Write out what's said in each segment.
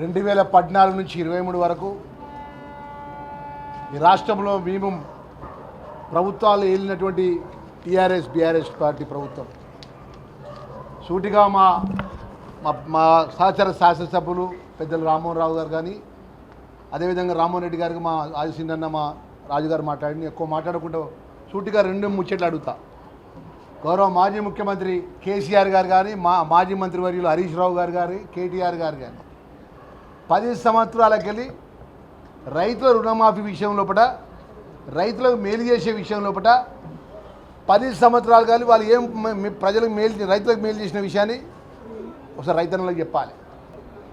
రెండు వేల పద్నాలుగు నుంచి ఇరవై మూడు వరకు ఈ రాష్ట్రంలో మేము ప్రభుత్వాలు ఏలినటువంటి టీఆర్ఎస్ బీఆర్ఎస్ పార్టీ ప్రభుత్వం. సూటిగా మా మా మా సహచర శాసనసభ్యులు పెద్దలు రామ్మోహన్ రావు గారు కానీ అదేవిధంగా రామ్మోహన్ రెడ్డి గారికి మా ఆదిసిందన్న మా రాజుగారు మాట్లాడి ఎక్కువ మాట్లాడకుండా సూటిగా రెండు ముచ్చట్లు అడుగుతా. గౌరవ మాజీ ముఖ్యమంత్రి కేసీఆర్ గారు కానీ మా మాజీ మంత్రివర్యులు హరీష్ రావు గారు కానీ కేటీఆర్ గారు కానీ పది సంవత్సరాలకెళ్ళి రైతుల రుణమాఫీ విషయం లోపల రైతులకు మేలు చేసే విషయం లోపల పది సంవత్సరాలు కానీ వాళ్ళు ఏం ప్రజలకు మేలు రైతులకు మేలు చేసిన విషయాన్ని ఒకసారి రైతన్నులకు చెప్పాలి.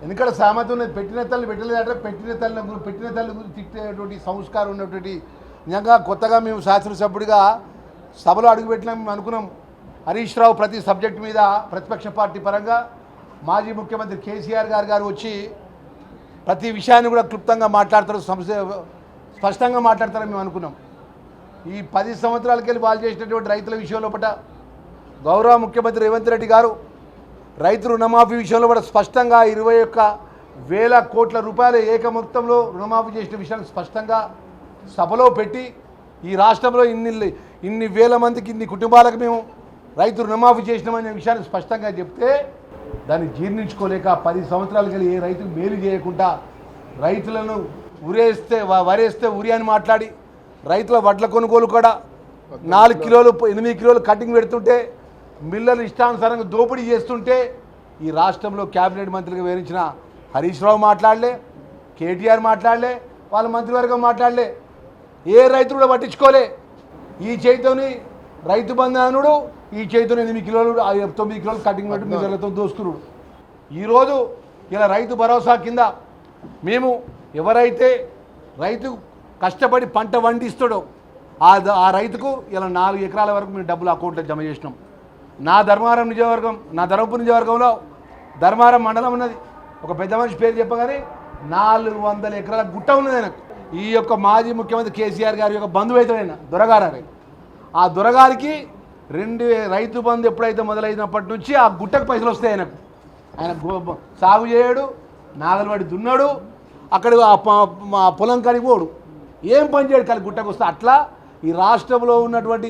ఎందుకంటే సామెత ఉన్నది పెట్టిన తల్లి పెట్టలేదంటే పెట్టిన తల్లి గురించి పెట్టిన తల్లి గురించి తిట్టేటువంటి సంస్కారం ఉన్నటువంటి నిజంగా కొత్తగా మేము శాసనసభ్యుడిగా సభలో అడుగుపెట్టినాం మేము అనుకున్నాం. హరీష్ రావు ప్రతి సబ్జెక్ట్ మీద ప్రతిపక్ష పార్టీ పరంగా మాజీ ముఖ్యమంత్రి కేసీఆర్ గారు గారు వచ్చి ప్రతి విషయాన్ని కూడా క్లుప్తంగా మాట్లాడతారు సమస్య స్పష్టంగా మాట్లాడతారని మేము అనుకున్నాం. ఈ పది సంవత్సరాలకి వెళ్ళి వాళ్ళు చేసినటువంటి రైతుల విషయంలో పట గౌరవ ముఖ్యమంత్రి రేవంత్ రెడ్డి గారు రైతు రుణమాఫీ విషయంలో కూడా స్పష్టంగా ఇరవై ఒక్క వేల కోట్ల రూపాయల ఏక మొత్తంలో రుణమాఫీ చేసిన విషయాన్ని స్పష్టంగా సభలో పెట్టి ఈ రాష్ట్రంలో ఇన్ని ఇన్ని వేల మందికి ఇన్ని కుటుంబాలకు మేము రైతు రుణమాఫీ చేసినామనే విషయాన్ని స్పష్టంగా చెప్తే దాన్ని జీర్ణించుకోలేక పది సంవత్సరాలు కలిగి ఏ రైతుకు మేలు చేయకుండా రైతులను ఉరేస్తే వరేస్తే ఉరి అని మాట్లాడి రైతుల వడ్ల కొనుగోలు కూడా నాలుగు కిలోలు ఎనిమిది కిలోలు కటింగ్ పెడుతుంటే మిల్లర్లు ఇష్టానుసారంగా దోపిడీ చేస్తుంటే ఈ రాష్ట్రంలో కేబినెట్ మంత్రిగా వివరించిన హరీష్ రావు మాట్లాడలే కేటీఆర్ మాట్లాడలే వాళ్ళ మంత్రివర్గం మాట్లాడలే. ఏ రైతు కూడా పట్టించుకోలే. ఈ చేతితోని రైతు బంధానుడు ఈ చేతితో ఎనిమిది కిలోలు తొమ్మిది కిలోలు కటింగ్ పెట్టి మిల్లర్లతో దోసుకున్నాడు. ఈరోజు ఇలా రైతు భరోసా కింద మేము ఎవరైతే రైతు కష్టపడి పంట పండిస్తాడో ఆ ఆ రైతుకు ఇలా నాలుగు ఎకరాల వరకు మేము డబ్బులు అకౌంట్లో జమ చేసినాం. నా ధర్మారం నియోజకవర్గం నా ధర్మపురి నియోజకవర్గంలో ధర్మారం మండలం ఉన్నది. ఒక పెద్ద మనిషి పేరు చెప్పగానే నాలుగు వందల ఎకరాల గుట్ట ఉన్నది ఆయనకు. ఈ యొక్క మాజీ ముఖ్యమంత్రి కేసీఆర్ గారి యొక్క బంధువు అయితే ఆయన దొరగారు. ఆ దొరగారికి రెండు రైతు బంధు ఎప్పుడైతే మొదలైనప్పటి నుంచి ఆ గుట్టకు పైసలు వస్తాయి ఆయనకు. ఆయన సాగు చేయడు నాగలవాడి దున్నాడు అక్కడ ఆ మా పొలం కాడికి పోడు. ఏం పని చేయడు కానీ గుట్టకు వస్తే అట్లా ఈ రాష్ట్రంలో ఉన్నటువంటి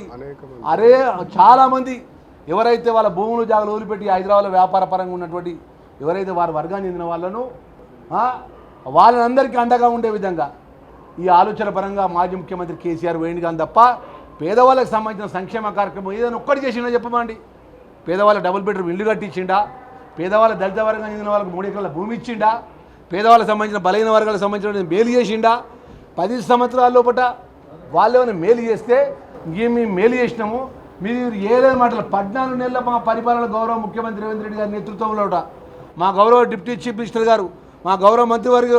అరే చాలామంది ఎవరైతే వాళ్ళ భూములు జాగలు వదిలిపెట్టి హైదరాబాద్లో వ్యాపార పరంగా ఉన్నటువంటి ఎవరైతే వారి వర్గాన్ని చెందిన వాళ్ళను వాళ్ళందరికీ అండగా ఉండే విధంగా ఈ ఆలోచన పరంగా మాజీ ముఖ్యమంత్రి కేసీఆర్ వేయండి కానీ తప్ప పేదవాళ్ళకి సంబంధించిన సంక్షేమ కార్యక్రమం ఏదైనా ఒక్కటి చేసిండో చెప్పమండి. పేదవాళ్ళ డబుల్ బెడ్రూమ్ ఇల్లు కట్టించిండా? పేదవాళ్ళ దళిత వర్గం చెందిన వాళ్ళకి మూడు ఎకరాల భూమి ఇచ్చిండా? పేదవాళ్ళకి సంబంధించిన బలహీన వర్గాలకు సంబంధించిన మేలు చేసిండా? పది సంవత్సరాల లోపల వాళ్ళు ఏమైనా మేలు చేస్తే ఇంకేం మేము మేలు చేసినాము? మీరు ఏదైనా మాటలు పద్నాలుగు నెలల మా పరిపాలన గౌరవ ముఖ్యమంత్రి రేవంత్ రెడ్డి గారి నేతృత్వంలో మా గౌరవ డిప్యూటీ చీఫ్ మినిస్టర్ గారు మా గౌరవ మంత్రివర్గ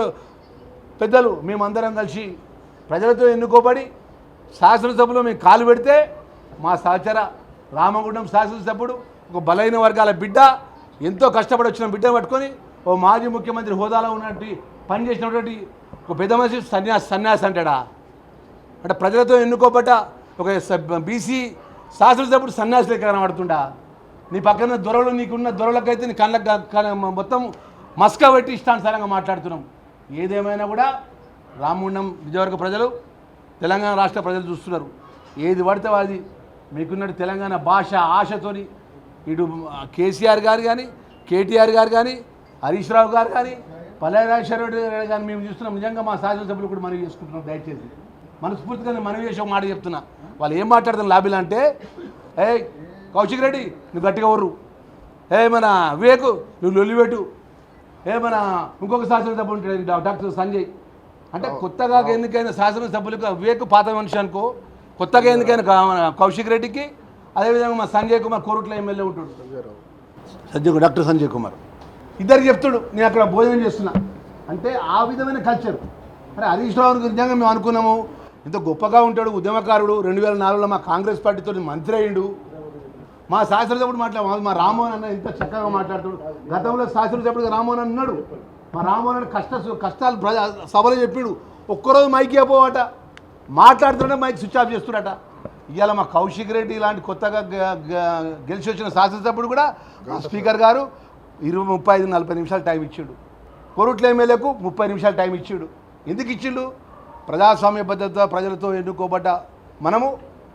పెద్దలు మేమందరం కలిసి ప్రజలతో ఎన్నుకోబడి శాసనసభలో మేము కాలు పెడితే మా సహచర రామగుండం శాసనసభ్యుడు ఒక బలైన వర్గాల బిడ్డ ఎంతో కష్టపడి వచ్చిన బిడ్డను పట్టుకొని ఓ మాజీ ముఖ్యమంత్రి హోదాలో ఉన్నటువంటి పని చేసినటువంటి ఒక పెద్ద మనిషి సన్యాసి సన్యాసి అంటాడా? అంటే ప్రజలతో ఎన్నుకోబట్ట ఒక బీసీ శాసనసభ్యుడు సన్యాసి లెక్క కనబడుతుండా? నీ పక్కన దొరలు నీకున్న దొరలకైతే నీ కళ్ళకు మొత్తం మస్క పెట్టి ఇష్టానుసారంగా మాట్లాడుతున్నాం. ఏదేమైనా కూడా రామగుండం విజయవర్గ ప్రజలు తెలంగాణ రాష్ట్ర ప్రజలు చూస్తున్నారు. ఏది పడితే అది మీకున్నట్టు తెలంగాణ భాష ఆశతోని ఇటు కేసీఆర్ గారు కానీ కేటీఆర్ గారు కానీ హరీష్ రావు గారు కానీ పల్లెరాజేశ్వర రెడ్డి గారు కానీ మేము చూస్తున్నాం. నిజంగా మా శాసనసభ్యులు కూడా మనవి చేసుకుంటున్నాం దయచేసి. మనస్ఫూర్తిగా నేను మనవి చేసి ఒక మాట చెప్తున్నా. వాళ్ళు ఏం మాట్లాడుతున్నారు లాబీలు అంటే ఏ కౌశిక్ రెడ్డి నువ్వు గట్టిగా వర్రు ఏ మన వివేకు నువ్వు లొల్లిపెట్టు. ఏ మన ఇంకొక శాసనసభ ఉంటాడు డాక్టర్ సంజయ్. అంటే కొత్తగా ఎన్నికైన శాసనసభ్యులకు వివేక్ పాత మనిషి అనుకో కొత్తగా ఎన్నికైన కౌశిక్ రెడ్డికి అదేవిధంగా మా సంజయ్ కుమార్ కోరుట్ల ఎమ్మెల్యే ఉంటాడు. సంజయ్ డాక్టర్ సంజయ్ కుమార్. ఇద్దరికి చెప్తాడు నేను అక్కడ భోజనం చేస్తున్నా. అంటే ఆ విధమైన కల్చర్ అరే హరీష్ రావు నిజంగా మేము అనుకున్నాము ఇంత గొప్పగా ఉంటాడు ఉద్యమకారుడు. రెండు వేల నాలుగులో మా కాంగ్రెస్ పార్టీతో మంత్రి అయ్యిండు. మా శాస్త్రసభ్యుడు మాట్లాడు మా రామోహన్ అన్న ఇంత చక్కగా మాట్లాడుతాడు గతంలో శాస్త్రసభ్యుడు రామోహన్ అన్న ఉన్నాడు మా రామోహన్ అన్న కష్ట కష్టాలు ప్రజా సభలో చెప్పాడు. ఒక్కరోజు మైక్ అయిపోవట మాట్లాడుతుంటే మైక్ స్విచ్ ఆఫ్ చేస్తుడట. ఇవాళ మా కౌశిక్ రెడ్డి ఇలాంటి కొత్తగా గెలిచి వచ్చిన శాసనసభ్యుడు కూడా స్పీకర్ గారు ఇరవై ముప్పై ఐదు నలభై నిమిషాలు టైం ఇచ్చాడు. కొరుట్ల ఎమ్మెల్యేకు ముప్పై నిమిషాలు టైం ఇచ్చిండు. ఎందుకు ఇచ్చిండు? ప్రజాస్వామ్య భద్రత ప్రజలతో ఎన్నుకోబడ్డ మనము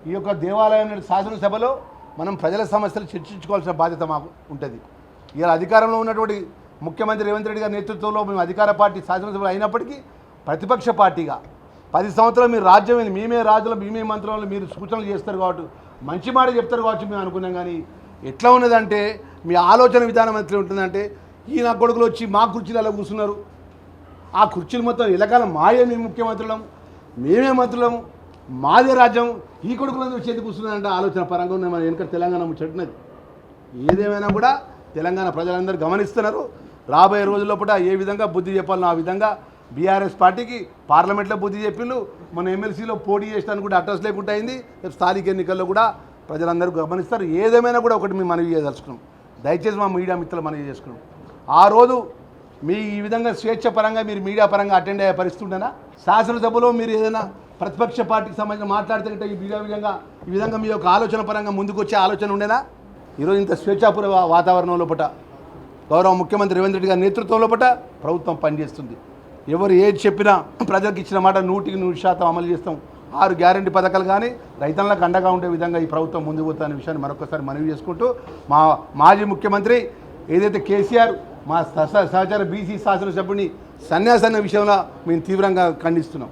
ఈ యొక్క దేవాలయం శాసనసభలో మనం ప్రజల సమస్యలు చర్చించుకోవాల్సిన బాధ్యత మాకు ఉంటుంది. ఇలా అధికారంలో ఉన్నటువంటి ముఖ్యమంత్రి రేవంత్ రెడ్డి గారి నేతృత్వంలో మేము అధికార పార్టీ శాసనసభలో అయినప్పటికీ ప్రతిపక్ష పార్టీగా పది సంవత్సరాలు మీరు రాజ్యం మేమే రాజులు మేమే మంత్రులు మీరు సూచనలు చేస్తారు కాబట్టి మంచి మాట చెప్తారు కాబట్టి మేము అనుకున్నాం కానీ ఎట్లా ఉన్నదంటే మీ ఆలోచన విధానం ఎట్లా ఉంటుందంటే ఈ నా కొడుకులు వచ్చి మా కుర్చీలలో కూర్చున్నారు. ఆ కుర్చీలు మొత్తం ఎలకాలం మాయే మేము ముఖ్యమంత్రులం మేమే మంత్రులం మాదే రాజ్యం. ఈ కొడుకులందరూ చేతి కూర్చున్నారంటే ఆలోచన పరంగా ఉన్న మన వెనుక తెలంగాణ చెట్టునది ఏదేమైనా కూడా తెలంగాణ ప్రజలందరూ గమనిస్తున్నారు. రాబోయే రోజుల్లో పూట ఏ విధంగా బుద్ధి చెప్పాలో ఆ విధంగా బీఆర్ఎస్ పార్టీకి పార్లమెంట్లో బుద్ధి చెప్పిండు. మన ఎమ్మెల్సీలో పోటీ చేస్తాను కూడా అడ్రస్ లేకుండా అయింది. రేపు స్థానిక ఎన్నికల్లో కూడా ప్రజలందరూ గమనిస్తారు. ఏదేమైనా కూడా ఒకటి మేము మనవి చేయదలుచుకున్నాం. దయచేసి మా మీడియా మిత్రులు మనవి చేసుకున్నాం. ఆ రోజు మీ ఈ విధంగా స్వేచ్ఛ పరంగా మీరు మీడియా పరంగా అటెండ్ అయ్యే పరిస్థితి ఉండేనా? శాసనసభలో మీరు ఏదైనా ప్రతిపక్ష పార్టీకి సంబంధించిన మాట్లాడుతుంటే ఈ విధంగా విధంగా ఈ విధంగా మీ యొక్క ఆలోచన పరంగా ముందుకు వచ్చే ఆలోచన ఉండేనా? ఈరోజు ఇంత స్వేచ్ఛాపూర్వ వాతావరణంలో పూట గౌరవ ముఖ్యమంత్రి రేవంత్ రెడ్డి గారి నేతృత్వంలో పట ప్రభుత్వం పనిచేస్తుంది. ఎవరు ఏది చెప్పినా ప్రజలకు ఇచ్చిన మాట నూటికి నూరు శాతం అమలు చేస్తాం. ఆరు గ్యారంటీ పథకాలు కానీ రైతులకు అండగా ఉండే విధంగా ఈ ప్రభుత్వం ముందుకు పోతున్న విషయాన్ని మరొకసారి మనవి చేసుకుంటూ మా మాజీ ముఖ్యమంత్రి ఏదైతే కేసీఆర్ మా సహ- సహచర బీసీ శాసనసభ్యుని సన్యాసన్న విషయంలో మేము తీవ్రంగా ఖండిస్తున్నాం.